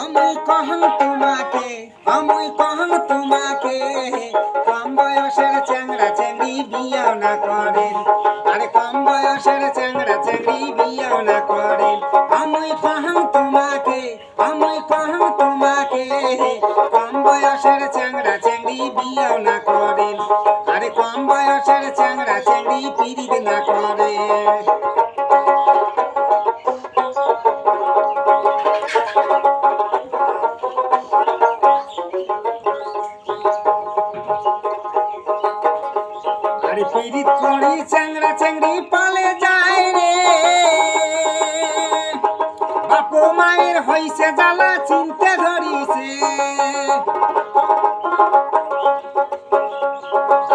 আমি কহন তোমাকে, আমি কহন তোমাকে। কম বয়সের চ্যাংড়া চ্যাংড়ি বিয়েও না করেন আরে কম বয়সের চ্যাংড়া চ্যাংড়ি বিয়েও না করেন আমি কহন তোমাকে, আমি কহন তোমাকে। কম বয়সের চ্যাংড়া চ্যাংড়ি বিয়েও না করেন আরে কম বয়সের চ্যাংড়া চ্যাংড়ি পিরিত না করে। আরে পিরিত করি চ্যাংড়া চ্যাংড়ি পালে যায় রে। বাপু মায়ের হইছে জ্বালা, চিনতে ধরিছে।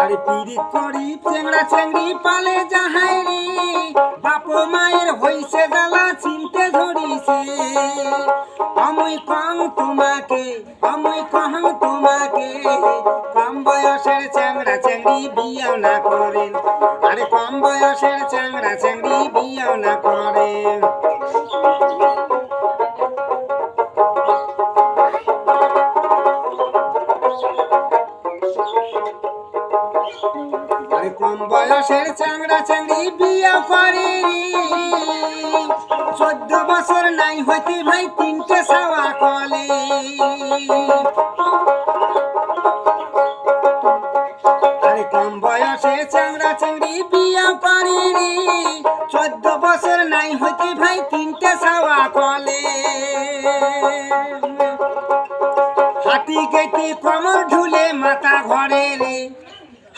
আরে পিরিত করি, চ্যাংড়া চ্যাংড়ি পালে যাহাই রে। বাপু মায়ের হইছে জ্বালা, চিনতে ধরিছে। আমি কম তোমাকে আমি কম কম বয়সের চ্যাংড়া চ্যাংড়ি বিয়েও না করেন। আরে কম বয়সের চ্যাংড়া চ্যাংড়ি বিয়েও না করেন। কম বয়সের চ্যাংড়া চ্যাংড়ি বিয়ে করে চোদ্দ বছর নাই হইতে ভাই চ্যাংড়ি বিয়ে চোদ্দ বছর নাই হইতে ভাই তিনটে সাওয়া কলে। হাতি গেতে কমর ঢুলে মাথা ঘরে রে।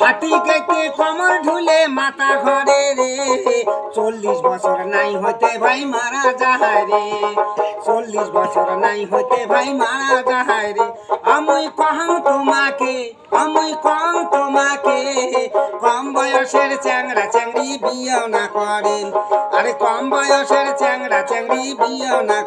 হাতি গেতে কমর ঢুলে মাথা ঘরে রে। চল্লিশ বছর নাই হতে ভাই মারা যাহায় রে। চল্লিশ বছর নাই হতে ভাই মারা যাহায় রে। আমি কহাম তোমাকে, আমি কম তোমাকে। কম বয়সের চ্যাংড়া চ্যাংড়ি বিয়ে না করেন আরে কম বয়সের চ্যাংড়া চ্যাংড়ি বিয়ে না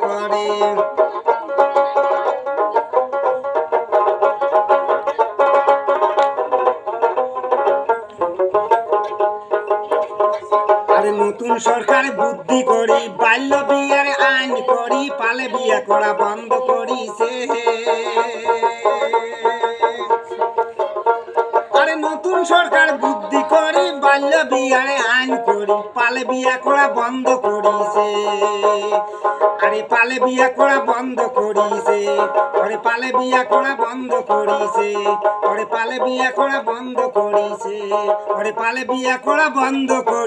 আরে নতুন সরকার বুদ্ধি করি, বাল্য বিয়ার আইন করি, পালে বিয়ে করা বন্ধ করিছে বিয়ারে আইন করি, পালে বিয়া করা বন্ধ করিছে। আরে পালে বিয়া করা বন্ধ করিছে, আরে পালে বিয়া করা বন্ধ করিছে, আরে পালে বিয়া করা বন্ধ করিছে, আরে পালে বিয়া করা বন্ধ করি